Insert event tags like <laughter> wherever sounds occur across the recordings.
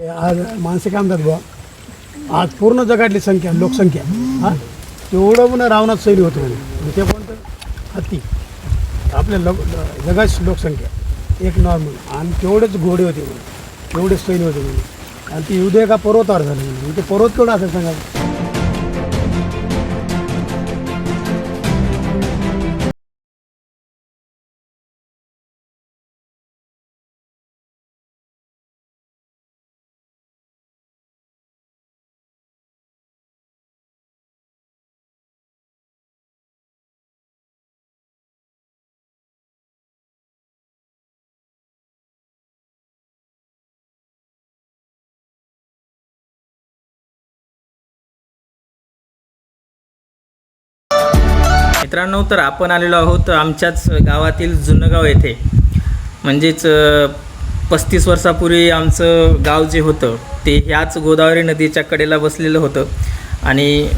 आज मानसिक काय बुवा. आज पूर्ण जगातली संख्या लोकसंख्या हा? तेवढं पण रावणात सैनी होतं म्हणे. ते कोणतं? हत्ती. आपल्या लोक जगाची लोकसंख्या. एक नॉर्मल आणि तेवढेच घोडे होते म्हणे. तेवढेच सैनी होते म्हणे. आणि ती युद्ध का पर्वतावर झाले म्हणे. म्हणजे ते पर्वत केवढं असेल सांगा? मित्रांनो तर आपण आलेलो आहोत आमच्याच गावातील जुनगाव येथे. म्हणजेच पस्तीस वर्षापूर्वी आमचं गाव जे होतं ते ह्याच गोदावरी नदीच्या कडेला बसलेलं होतं. आणि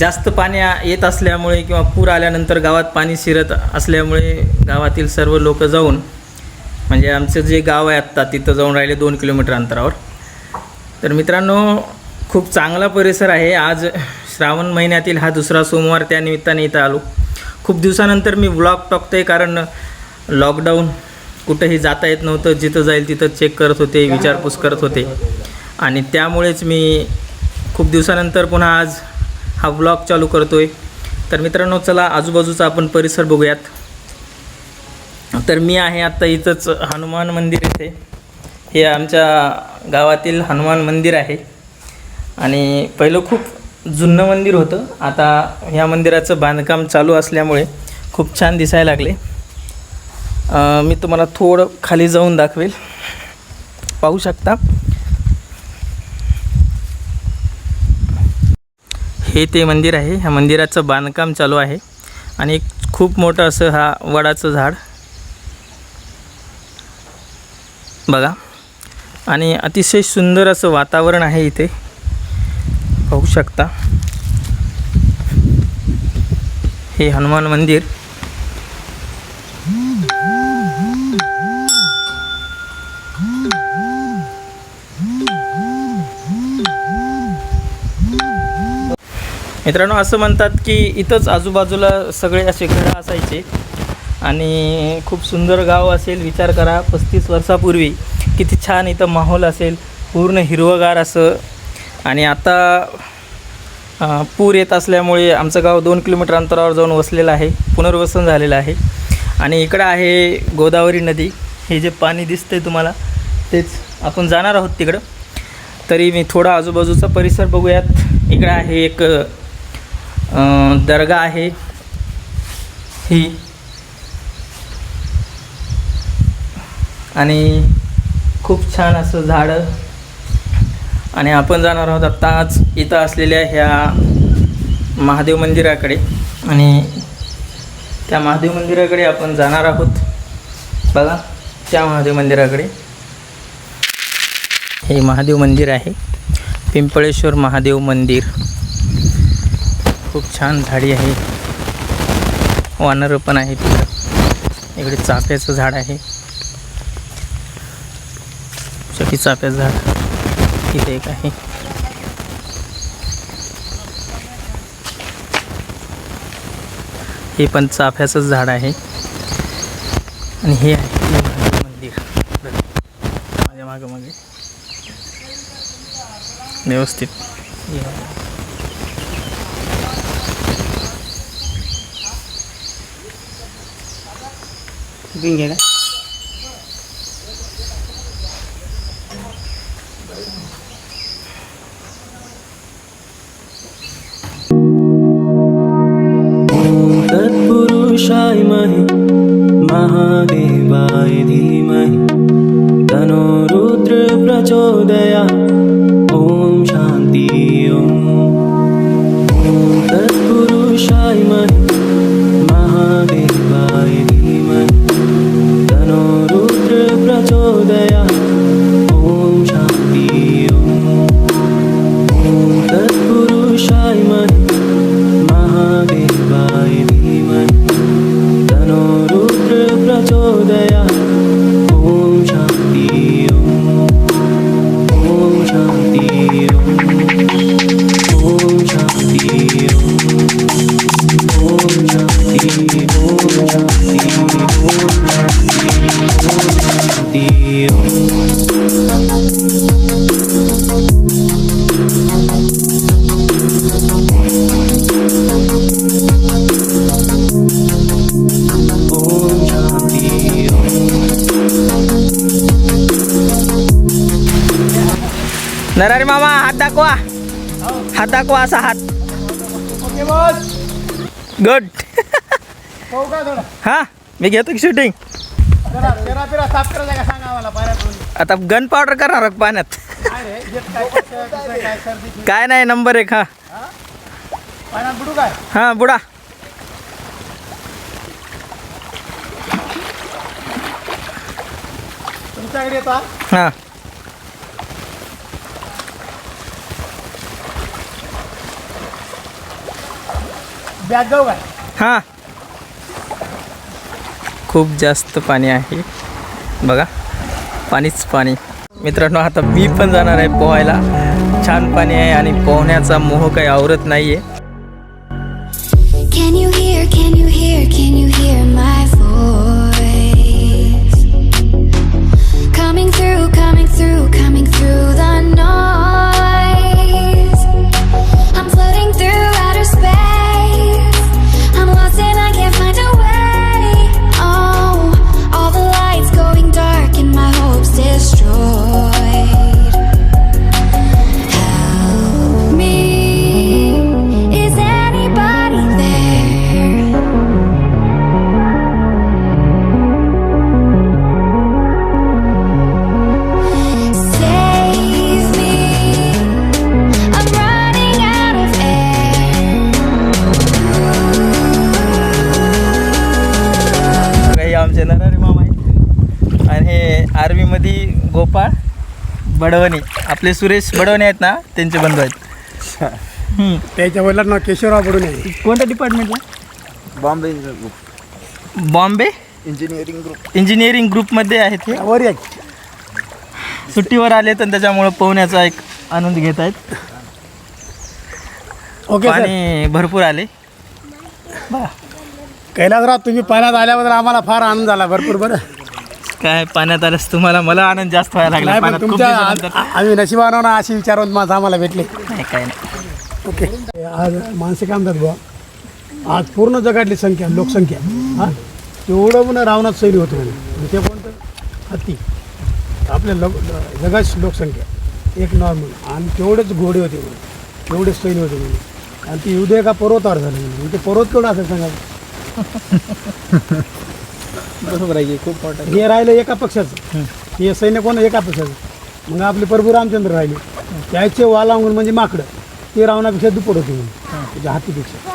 जास्त पाणी येत असल्यामुळे किंवा पूर आल्यानंतर गावात पाणी शिरत असल्यामुळे गावातील सर्व लोक जाऊन म्हणजे आमचं जे गाव आहे आत्ता तिथं जाऊन राहिले दोन किलोमीटर अंतरावर. तर मित्रांनो खूप चांगला परिसर आहे. आज श्रावण महिन्यातील हा दुसरा सोमवार त्यानिमित्ताने इथं आलो. खूप दिवसानंतर मी ब्लॉक टाकतो आहे कारण लॉकडाऊन कुठंही जाता येत नव्हतं. जिथं जाईल तिथं चेक करत होते विचारपूस करत होते. आणि त्यामुळेच मी खूप दिवसानंतर पुन्हा आज हा ब्लॉग चालू करतो आहे तर मित्रांनो चला आजूबाजूचा आपण परिसर बघूयात. तर मी आहे आत्ता इथंच हनुमान मंदिर इथे. हे आमच्या गावातील हनुमान मंदिर आहे. आणि पहिलं खूप जुनं मंदिर होतं. आता ह्या मंदिराचं बांधकाम चालू असल्यामुळे खूप छान दिसायला लागले. मी तुम्हाला थोडं खाली जाऊन दाखवेल. पाहू शकता. हे ते मंदिर आहे. ह्या मंदिराचं बांधकाम चालू आहे. आणि एक खूप मोठं असं हा वडाचं झाड. बघा. आणि अतिशय सुंदर असं वातावरण आहे इथे. पाहू शकता. हे हनुमान मंदिर. मित्रांनो असं म्हणतात की इथंच आजूबाजूला सगळे असे घरं असायचे. आणि खूप सुंदर गाव असेल विचार करा पस्तीस वर्षापूर्वी किती छान इथं माहोल असेल पूर्ण हिरवगार असं आणि आता पूर येत असल्यामुळे आमचं गाव दोन किलोमीटर अंतरावर जाऊन वसलेलं आहे पुनर्वसन झालेलं आहे. आणि इकडं आहे गोदावरी नदी. हे जे पाणी दिसतं आहे तुम्हाला तेच आपण जाणार आहोत तिकडं. तरी मी थोडा आजूबाजूचा परिसर बघूयात. इकडं आहे एक दर्गा आहे. ही. आणि खूप छान असं झाडं आणि आपण जाणार आहोत आत्ताच इथं असलेल्या ह्या महादेव मंदिराकडे. आणि त्या महादेव मंदिराकडे आपण जाणार आहोत. बघा त्या महादेव मंदिराकडे. हे महादेव मंदिर आहे. पिंपळेश्वर महादेव मंदिर. खूप छान झाडी आहे. वानरं पण आहे तिकडं इकडे चाफ्याचं झाड आहे. छोटी चाफ्याचं झाड. इथे एक आहे. हे पण चाफ्याचंच झाड आहे. आणि हे आहे मंदिर. माझ्या मागं मागे. व्यवस्थित. हे बघा. घ्या तत्पुरुषाय महि महादेवाय धीमहि तनो रुद्र प्रचोदया ॐ शान्ति ॐ ॐ तत्पुरुषाय महि Dari mama, hata kuah, hata kuah sahat. Oke, okay, Bos. Good. <laughs> हा मी घेतो की शूटिंग आता गन पावडर करणार पाण्यात. काय नाही नंबर एक हा. पाण्यात बुडू काय? हा बुडा. तुमच्याकडे येता हा. बॅग जाऊ काय? हा. खूप जास्त पाणी आहे. बघा पाणीच पाणी. मित्रांनो आता मी पण जाणार आहे पोहायला. छान पाणी आहे आणि पोहण्याचा मोह काही आवरत नाही आहे बडवणे. आपले सुरेश बडवणे आहेत ना त्यांचे बंधू आहेत. हम्म. त्याच्या वडिलांना केशवराव पडून आहे. कोणत्या डिपार्टमेंटला Bombay group. Bombay? Engineering group. Engineering ग्रुपमध्ये आहेत हे? वर एक सुट्टीवर आले तर त्याच्यामुळं पोहण्याचा एक आनंद घेत आहेत. Okay sir. पाणी भरपूर आले. कैलासराव तुम्ही पाण्यात आल्याबद्दल आम्हाला फार आनंद झाला भरपूर बरं. काय पाण्यात आल्यास तुम्हाला मला आनंद जास्त व्हायला लागला. नाही पण पाण्यात खूप तुमच्या दिवसानंतर. आम्ही नशिबानं ना अशी विचारवंत माझं आम्हाला भेटले. नाही काय नाही. ओके. आज काय म्हणतात बुवा. आज पूर्ण जगातली संख्या लोकसंख्या हा? तेवढं पण रावणात सैनी होतं म्हणे. आणि ते कोणतं? हत्ती. आपल्या लोक जगाची लोकसंख्या. एक नॉर्मल आणि तेवढेच घोडे होते म्हणे. तेवढेच सैनी होते म्हणे. आणि ती युद्ध एका पर्वतावर झालं म्हणे. म्हणजे ते पर्वत केवढं असेल सांगा? बरोबर आहे खूप मोठं हे राहिलं एका पक्षाचं. हे. सैन्य कोण एका पक्षाचं. मग आपले प्रभू रामचंद्र राहिले. त्याचे वालांगण म्हणजे माकडं. ते रावणापेक्षा दुप्पट होते त्याच्या हातीपेक्षा.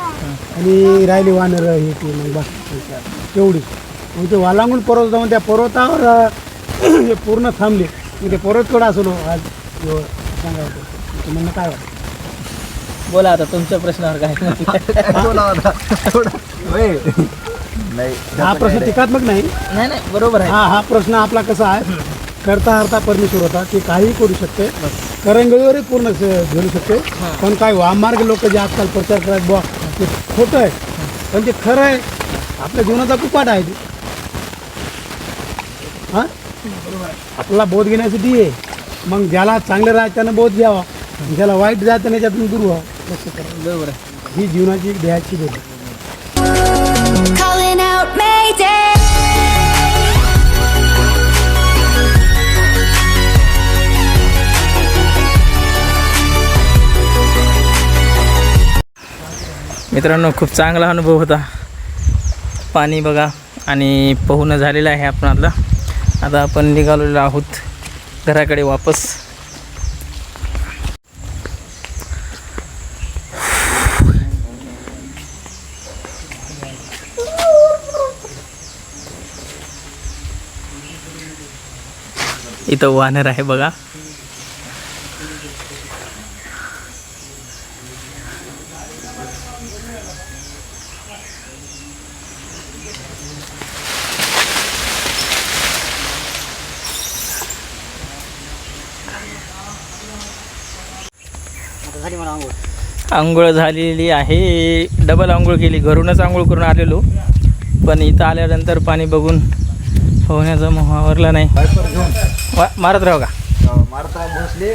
आणि राहिले वानर हे ते मग बाकी तेवढी मग ते वालांगण पर्वत जाऊन त्या पर्वतावर हे पूर्ण थांबले. मग ते पर्वत केवढा असलो आज सांगा होतं. तुमचं म्हणणं काय वाटतं बोला आता तुमच्या प्रश्नावर काय <laughs> नाही हा प्रश्न टीकात्मक नाही. नाही नाही बरोबर आहे. हा हा प्रश्न आपला कसा आहे? करता हरता परमेश्वर होता ते काही करू शकते. करंगळीवरही पूर्ण झेलू शकते. पण काय वामार्ग लोक जे आजकाल प्रचार करतात बुवा ते खोटं आहे. पण ते खरं आहे. आपल्या जीवनाचा कुपाट आहे. ते हा? आपल्याला बोध घेण्यासाठी आहे. मग ज्याला चांगलं राहायचं त्यानं बोध घ्यावा. ज्याला वाईट जायचं नाही त्यातून दूर व्हावं. बरोबर आहे. ही जीवनाची ध्येयाची बोध about Mayday. मित्रांनो खूप चांगला अनुभव होता. पाणी बघा आणि पोहणं झालेलं आहे आपण आता आपण निघालेलो आहोत घराकडे वापस. इथं वानर आहे बघा. आंघोळ झालेली आहे. डबल आंघोळ केली. घरूनच आंघोळ करून आलेलो. पण इथं आल्यानंतर पाणी बघून पोहण्याचा मोह आवरला नाही. वा मारत राहू का? मारता भोसले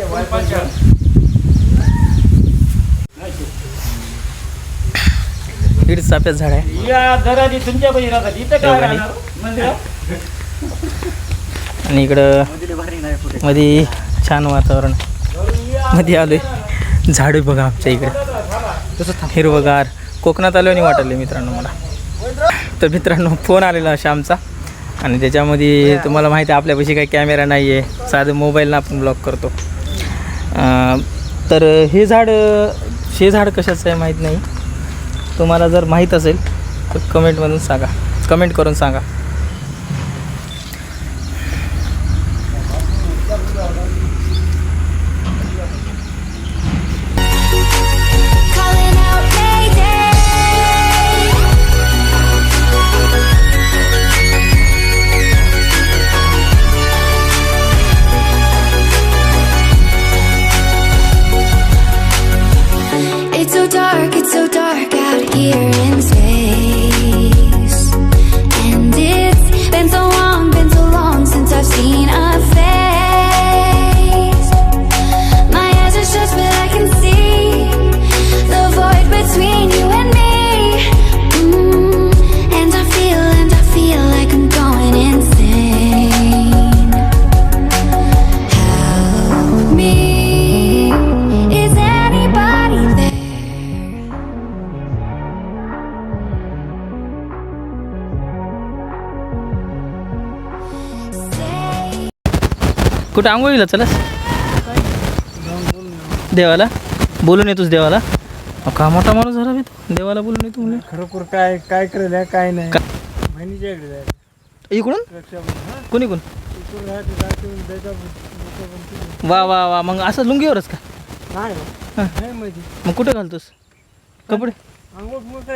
दीड चाफ्यात झाड आहे. दोघांनी. आणि इकडं मध्ये छान वातावरण. मध्ये आलोय. झाडे बघा आमच्या इकडे. हिरवगार. कोकणात आलो नाही वाटले मित्रांनो मला. तर मित्रांनो फोन आलेला श्यामचा आणि त्याच्यामध्ये तुम्हाला माहिती आहे आपल्यापाशी काही कॅमेरा नाही आहे. साधं मोबाईलनं आपण ब्लॉक करतो. तर हे झाड हे झाड कशाचं आहे माहीत नाही. तुम्हाला जर माहीत असेल तर कमेंटमधून सांगा. कमेंट करून सांगा. So dark out here कुठं आंघोळीला चलास देवाला? बोलून येतोस देवाला? का मोठा माणूस झाला तू? देवाला बोलून येतो म्हणजे खरोखर काय काय करेल काय नाही. बहिणीच्या इकडे जायचं इकडून? कोणी कोण? वा वा वा. मग असं लुंगीवरच का? नाही हा. माहिती. मग कुठं घालतोस? कपडे?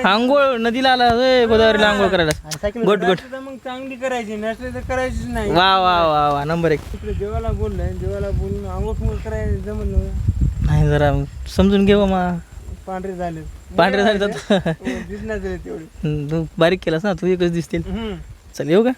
आंघोळ नदीला आला गोदावरीला आंघोळ करायला. आणि सायकल नसली तर मग चांगली करायची नसली तर करायचीच नाही. वा वा वा वा नंबर एक. इकडे देवाला बोललंय देवाला बोलून आंघोळ बिंघोळ करायचं जमत नव्हतं. नाही जरा समजून घे मा पांढरे झाले. पांढरे झाले तर. दिसणार झाले तेवढे. तू बारीक केलास ना तू एकच दिसतील. हम्म. चल येऊ का?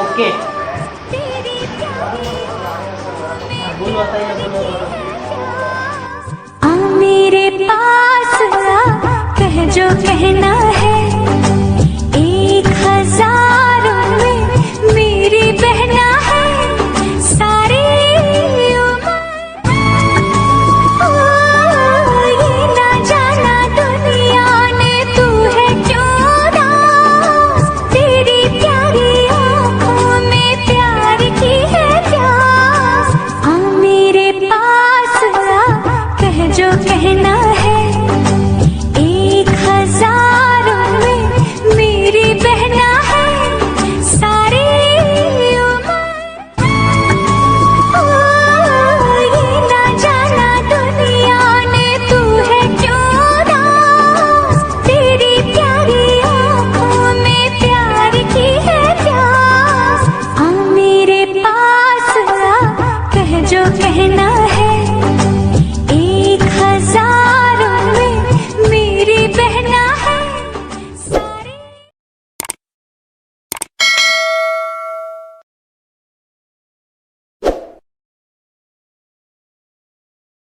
ओके। आ मेरे पास आ कह जो कहना है। एक हज़ार में मेरी बहना